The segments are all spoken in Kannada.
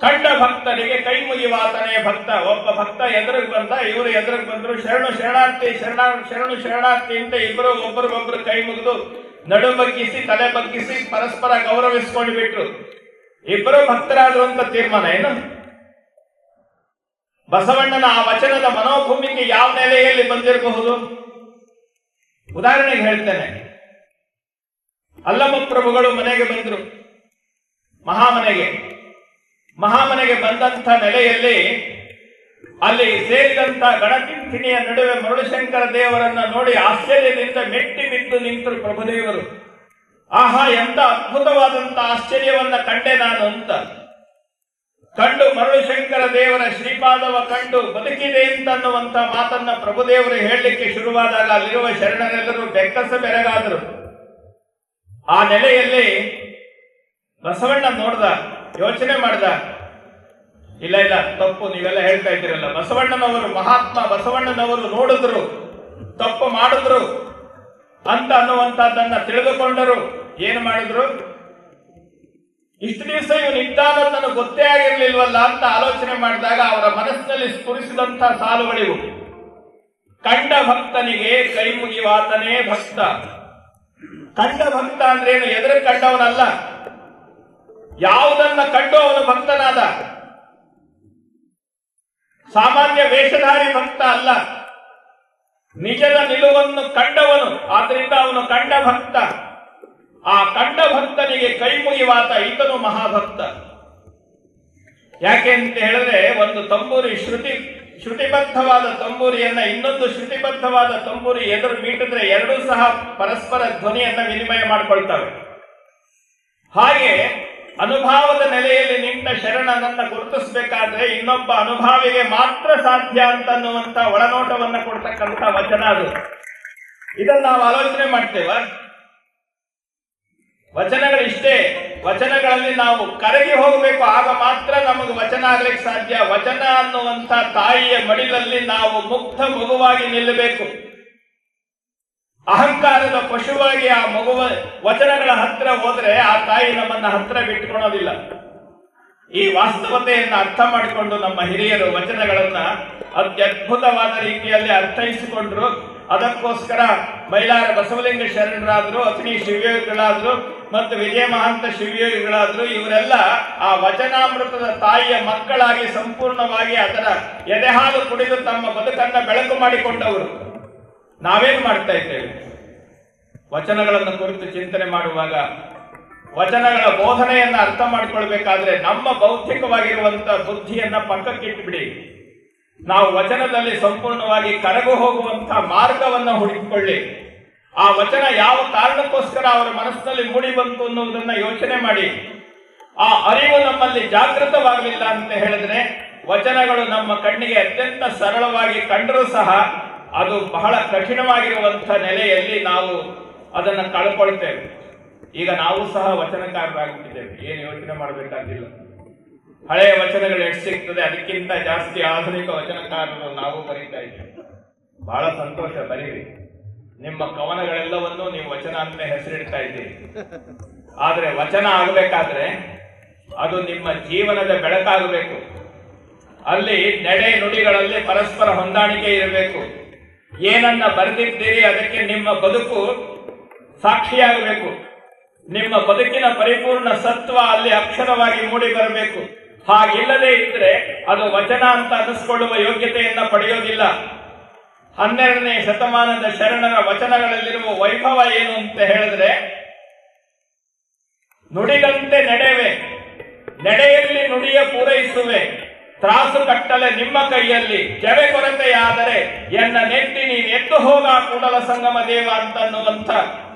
ಕಂಡ ಭಕ್ತರಿಗೆ ಕೈ ಮುಗಿವಾತನೇ ಭಕ್ತ, ಒಬ್ಬ ಭಕ್ತ ಎದುರಿಗೆ ಬಂದ, ಇವರು ಎದುರಿಗೆ ಬಂದ್ರು, ಶರಣು, ಶರಣಾರ್ಥಿ, ಶರಣ, ಶರಣು, ಶರಣಾರ್ಥಿ ಅಂತ ಇಬ್ಬರು ಒಬ್ಬರು ಕೈ ಮುಗಿದು ನಡು ಬಗ್ಗಿಸಿ, ತಲೆ ಬಗ್ಗಿಸಿ ಪರಸ್ಪರ ಗೌರವಿಸ್ಕೊಂಡು ಬಿಟ್ರು. ಇಬ್ಬರು ಭಕ್ತರಾದ್ರು ಅಂತ ತೀರ್ಮಾನ ಏನು? ಬಸವಣ್ಣನ ಆ ವಚನದ ಮನೋಭೂಮಿಗೆ ಯಾವ ನೆಲೆಯಲ್ಲಿ ಬಂದಿರಬಹುದು? ಉದಾಹರಣೆಗೆ ಹೇಳ್ತೇನೆ. ಅಲ್ಲಮ್ಮ ಪ್ರಭುಗಳು ಮನೆಗೆ ಬಂದ್ರು, ಮಹಾಮನೆಗೆ. ಮಹಾಮನೆಗೆ ಬಂದಂಥ ನೆಲೆಯಲ್ಲಿ ಅಲ್ಲಿ ಸೇರಿದಂತ ಗಣತಿಥಿಣಿಯ ನಡುವೆ ಮರುಳಶಂಕರ ದೇವರನ್ನ ನೋಡಿ ಆಶ್ಚರ್ಯದಿಂದ ಮೆಟ್ಟಿ ಬಿದ್ದು ನಿಂತರು ಪ್ರಭುದೇವರು. ಆಹಾ ಎಂತ ಅದ್ಭುತವಾದಂತ ಆಶ್ಚರ್ಯವನ್ನ ಕಂಡೆ ನಾನು ಅಂತ. ಕಂಡು ಮರುಳಶಂಕರ ದೇವರ ಶ್ರೀಪಾದವ ಕಂಡು ಬದುಕಿದೆ ಅಂತನ್ನುವಂತ ಮಾತನ್ನ ಪ್ರಭುದೇವರು ಹೇಳಲಿಕ್ಕೆ ಶುರುವಾದಾಗ ಅಲ್ಲಿರುವ ಶರಣರೆಲ್ಲರೂ ಬೆಕ್ಕಸ ಬೆರಗಾದರು. ಆ ನೆಲೆಯಲ್ಲಿ ಬಸವಣ್ಣ ನೋಡ್ದ ಯೋಚನೆ ಮಾಡ್ದ. ಇಲ್ಲ ಇಲ್ಲ, ತಪ್ಪು, ನೀವೆಲ್ಲ ಹೇಳ್ತಾ ಇದ್ದೀರಲ್ಲ. ಬಸವಣ್ಣನವರು, ಮಹಾತ್ಮ ಬಸವಣ್ಣನವರು ನೋಡಿದ್ರು, ತಪ್ಪು ಮಾಡಿದ್ರು ಅಂತ ಅನ್ನುವಂಥದ್ದನ್ನ ತಿಳಿದುಕೊಂಡರು. ಏನು ಮಾಡಿದ್ರು? ಇಷ್ಟು ದಿವಸ ಇವನು ನನಗೆ ಗೊತ್ತೇ ಆಗಿರ್ಲಿಲ್ವಲ್ಲ ಅಂತ ಆಲೋಚನೆ ಮಾಡಿದಾಗ ಅವರ ಮನಸ್ಸಿನಲ್ಲಿ ಸ್ಫುರಿಸಿದಂಥ ಸಾಲುಗಳಿವು. ಕಂಡ ಭಕ್ತನಿಗೆ ಕೈ ಮುಗಿವಾತನೇ ಭಕ್ತ. ಕಂಡ ಭಕ್ತ ಅಂದ್ರೇನು ಎದುರು ಕಂಡವನಲ್ಲ. ಯಾವುದನ್ನ ಕಂಡು ಅವನು ಭಕ್ತನಾದ? ಸಾಮಾನ್ಯ ವೇಷಧಾರಿ ಭಕ್ತ ಅಲ್ಲ. ನಿಜದ ನಿಲುವನ್ನು ಕಂಡವನು, ಆದ್ರಿಂದ ಅವನು ಕಂಡ ಭಕ್ತ. ಆ ಕಂಡ ಭಕ್ತನಿಗೆ ಕೈ ಮುಗಿವಾತ ಈತನು ಮಹಾಭಕ್ತ. ಯಾಕೆ ಅಂತ ಹೇಳಿದ್ರೆ, ಒಂದು ತಂಬೂರಿ ಶ್ರುತಿ, ಶ್ರುತಿಬದ್ಧವಾದ ತಂಬೂರಿಯನ್ನ ಇನ್ನೊಂದು ಶ್ರುತಿಬದ್ಧವಾದ ತಂಬೂರಿ ಎದುರು ಮೀಟಿದ್ರೆ ಎರಡೂ ಸಹ ಪರಸ್ಪರ ಧ್ವನಿಯನ್ನ ವಿನಿಮಯ ಮಾಡಿಕೊಳ್ತವೆ. ಹಾಗೆ ಅನುಭಾವದ ನೆಲೆಯಲ್ಲಿ ನಿಂತ ಶರಣನನ್ನ ಗುರುತಿಸಬೇಕಾದ್ರೆ ಇನ್ನೊಬ್ಬ ಅನುಭಾವಿಗೆ ಮಾತ್ರ ಸಾಧ್ಯ ಅಂತನ್ನುವಂತ ಒಳನೋಟವನ್ನ ಕೊಡ್ತಕ್ಕಂತ ವಚನ ಅದು. ಇದನ್ನ ನಾವು ಆಲೋಚನೆ ಮಾಡ್ತೇವ. ವಚನಗಳಿಷ್ಟೇ. ವಚನಗಳಲ್ಲಿ ನಾವು ಕರಗಿ ಹೋಗಬೇಕು. ಆಗ ಮಾತ್ರ ನಮಗೆ ವಚನ ಆಗ್ಲಿಕ್ಕೆ ಸಾಧ್ಯ. ವಚನ ಅನ್ನುವಂಥ ತಾಯಿಯ ಮಡಿಲಲ್ಲಿ ನಾವು ಮುಗ್ಧ ಮಗುವಾಗಿ ನಿಲ್ಲಬೇಕು. ಅಹಂಕಾರದ ಪಶುವಾಗಿ ಆ ಮಗುವ ವಚನಗಳ ಹತ್ರ ಹೋದ್ರೆ ಆ ತಾಯಿ ನಮ್ಮನ್ನ ಹತ್ರ ಬಿಟ್ಕೊಳೋದಿಲ್ಲ. ಈ ವಾಸ್ತವತೆಯನ್ನು ಅರ್ಥ ಮಾಡಿಕೊಂಡು ನಮ್ಮ ಹಿರಿಯರು ವಚನಗಳನ್ನ ಅತ್ಯದ್ಭುತವಾದ ರೀತಿಯಲ್ಲಿ ಅರ್ಥೈಸಿಕೊಂಡ್ರು. ಅದಕ್ಕೋಸ್ಕರ ಮೈಲಾರ ಬಸವಲಿಂಗ ಶರಣರಾದ್ರು ಅತಿನಿ ಶಿವಯೋಗಿಗಳಾದ್ರು ಮತ್ತು ವಿಜಯ ಮಹಾಂತ ಶಿವಯೋಗಿಗಳಾದ್ರು, ಇವರೆಲ್ಲ ಆ ವಚನಾಮೃತದ ತಾಯಿಯ ಮಕ್ಕಳಾಗಿ ಸಂಪೂರ್ಣವಾಗಿ ಅದರ ಎದೆಹಾಲು ಕುಡಿದು ತಮ್ಮ ಬದುಕನ್ನ ಬೆಳಕು ಮಾಡಿಕೊಂಡವರು. ನಾವೇನು ಮಾಡ್ತಾ ಇದ್ದೇವೆ? ವಚನಗಳನ್ನು ಕುರಿತು ಚಿಂತನೆ ಮಾಡುವಾಗ, ವಚನಗಳ ಬೋಧನೆಯನ್ನ ಅರ್ಥ ಮಾಡಿಕೊಳ್ಬೇಕಾದ್ರೆ ನಮ್ಮ ಬೌದ್ಧಿಕವಾಗಿರುವಂತ ಬುದ್ಧಿಯನ್ನ ಪಕ್ಕಕ್ಕಿಟ್ಬಿಡಿ. ನಾವು ವಚನದಲ್ಲಿ ಸಂಪೂರ್ಣವಾಗಿ ಕರಗು ಹೋಗುವಂತಹ ಮಾರ್ಗವನ್ನ ಹುಡುಕಿಕೊಳ್ಳಿ. ಆ ವಚನ ಯಾವ ಕಾರಣಕ್ಕೋಸ್ಕರ ಅವರ ಮನಸ್ಸಿನಲ್ಲಿ ಮೂಡಿ ಬಂತು ಅನ್ನುವುದನ್ನ ಯೋಚನೆ ಮಾಡಿ. ಆ ಅರಿವು ನಮ್ಮಲ್ಲಿ ಜಾಗೃತವಾಗಲಿಲ್ಲ ಅಂತ ಹೇಳಿದ್ರೆ, ವಚನಗಳು ನಮ್ಮ ಕಣ್ಣಿಗೆ ಅತ್ಯಂತ ಸರಳವಾಗಿ ಕಂಡರೂ ಸಹ ಅದು ಬಹಳ ಕಠಿಣವಾಗಿರುವಂಥ ನೆಲೆಯಲ್ಲಿ ನಾವು ಅದನ್ನು ಕಳ್ಕೊಳ್ತೇವೆ. ಈಗ ನಾವು ಸಹ ವಚನಕಾರರಾಗುತ್ತಿದ್ದೇವೆ ಏನು ಯೋಚನೆ ಮಾಡಬೇಕಾಗಿಲ್ಲ. ಹಳೆಯ ವಚನಗಳು ಎಷ್ಟು ಸಿಗ್ತದೆ, ಅದಕ್ಕಿಂತ ಜಾಸ್ತಿ ಆಧುನಿಕ ವಚನಕಾರರು ನಾವು ಬರೀತಾ ಇದ್ದೇವೆ. ಬಹಳ ಸಂತೋಷ, ಬರೀರಿ. ನಿಮ್ಮ ಕವನಗಳೆಲ್ಲವನ್ನೂ ನೀವು ವಚನ ಅಂತ ಹೆಸರಿಡ್ತಾ ಇದ್ದೀರಿ. ಆದರೆ ವಚನ ಆಗಬೇಕಾದ್ರೆ ಅದು ನಿಮ್ಮ ಜೀವನದ ಬೆಳಕಾಗಬೇಕು. ಅಲ್ಲಿ ನಡೆ ನುಡಿಗಳಲ್ಲಿ ಪರಸ್ಪರ ಹೊಂದಾಣಿಕೆ ಇರಬೇಕು. ಏನನ್ನ ಬರೆದಿದ್ದೀರಿ ಅದಕ್ಕೆ ನಿಮ್ಮ ಬದುಕು ಸಾಕ್ಷಿಯಾಗಬೇಕು. ನಿಮ್ಮ ಬದುಕಿನ ಪರಿಪೂರ್ಣ ಸತ್ವ ಅಲ್ಲಿ ಅಕ್ಷರವಾಗಿ ಮೂಡಿ ಬರಬೇಕು. ಹಾಗಿಲ್ಲದೆ ಇದ್ರೆ ಅದು ವಚನ ಅಂತ ಅನ್ನಿಸ್ಕೊಳ್ಳುವ ಯೋಗ್ಯತೆಯನ್ನ ಪಡೆಯೋದಿಲ್ಲ. ಹನ್ನೆರಡನೇ ಶತಮಾನದ ಶರಣರ ವಚನಗಳಲ್ಲಿರುವ ವೈಭವ ಏನು ಅಂತ ಹೇಳಿದ್ರೆ, ನುಡಿದಂತೆ ನಡೆವೆ, ನಡೆಯಲ್ಲಿ ನುಡಿಯ ಪೂರೈಸುವೆ. ತ್ರಾಸು ಕಟ್ಟಲೆ ನಿಮ್ಮ ಕೈಯಲ್ಲಿ ಕೆರೆ ಕೊರತೆಯಾದರೆ ಎನ್ನ ನೆಟ್ಟಿ ನೀನು ಎದ್ದು ಹೋಗ ಕೂಡಲ ಸಂಗಮ ದೇವ ಅಂತನ್ನುವಂಥ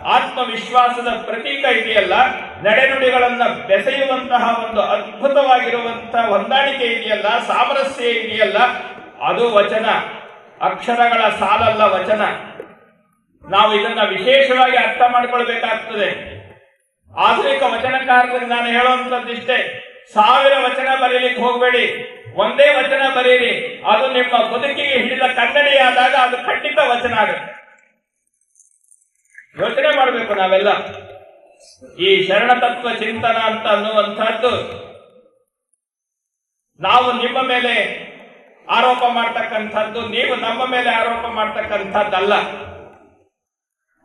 ಆತ್ಮವಿಶ್ವಾಸದ ಪ್ರತೀಕ ಇದೆಯಲ್ಲ? ನಡೆನುಡಿಗಳನ್ನ ಬೆಸೆಯುವಂತಹ ಒಂದು ಅದ್ಭುತವಾಗಿರುವಂತಹ ಹೊಂದಾಣಿಕೆ ಇದೆಯಲ್ಲ? ಸಾಮರಸ್ಯ ಇದೆಯಲ್ಲ? ಅದು ವಚನ. ಅಕ್ಷರಗಳ ಸಾಲಲ್ಲ ವಚನ. ನಾವು ಇದನ್ನ ವಿಶೇಷವಾಗಿ ಅರ್ಥ ಮಾಡಿಕೊಳ್ಬೇಕಾಗ್ತದೆ. ಆಧುನಿಕ ವಚನಕಾರರಿಗೆ ನಾನು ಹೇಳುವಂತದ್ದಿಷ್ಟೇ ಸಾವಿರ ವಚನ ಬರೀಲಿಕ್ಕೆ ಹೋಗಬೇಡಿ. ಒಂದೇ ವಚನ ಬರೀರಿ. ಅದು ನಿಮ್ಮ ಬದುಕಿಗೆ ಹಿಡಿದ ಕನ್ನಡಿಯಾದಾಗ ಅದು ಖಂಡಿತ ವಚನ ಆಗುತ್ತೆ. ಯೋಚನೆ ಮಾಡಬೇಕು ನಾವೆಲ್ಲ. ಈ ಶರಣ ತತ್ವ ಚಿಂತನ ಅಂತ ಅನ್ನುವಂಥದ್ದು ನಾವು ನಿಮ್ಮ ಮೇಲೆ ಆರೋಪ ಮಾಡ್ತಕ್ಕಂಥದ್ದು, ನೀವು ನಮ್ಮ ಮೇಲೆ ಆರೋಪ ಮಾಡ್ತಕ್ಕಂಥದ್ದಲ್ಲ.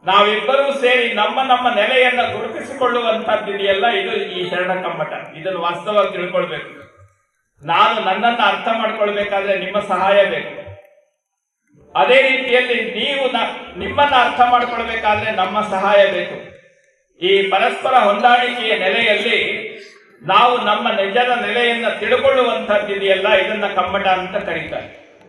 ನಾವಿಬ್ಬರೂ ಸೇರಿ ನಮ್ಮ ನಮ್ಮ ನೆಲೆಯನ್ನ ಗುರುತಿಸಿಕೊಳ್ಳುವಂತಹದ್ದಿದೆಯಲ್ಲ ಇದು ಈ ಶರಣ ಕಮ್ಮಟ ಇದನ್ನು ವಾಸ್ತವವಾಗಿ ತಿಳ್ಕೊಳ್ಬೇಕು. ನಾನು ನನ್ನನ್ನು ಅರ್ಥ ಮಾಡ್ಕೊಳ್ಬೇಕಾದ್ರೆ ನಿಮ್ಮ ಸಹಾಯ ಬೇಕು. ಅದೇ ರೀತಿಯಲ್ಲಿ ನೀವು ನಿಮ್ಮನ್ನ ಅರ್ಥ ಮಾಡ್ಕೊಳ್ಬೇಕಾದ್ರೆ ನಮ್ಮ ಸಹಾಯ ಬೇಕು. ಈ ಪರಸ್ಪರ ಹೊಂದಾಣಿಕೆಯ ನೆಲೆಯಲ್ಲಿ ನಾವು ನಮ್ಮ ನಿಜದ ನೆಲೆಯನ್ನ ತಿಳ್ಕೊಳ್ಳುವಂತಹದ್ದಿದೆಯಲ್ಲ ಇದನ್ನ ಕಮ್ಮಟ ಅಂತ ಕರೀತಾರೆ.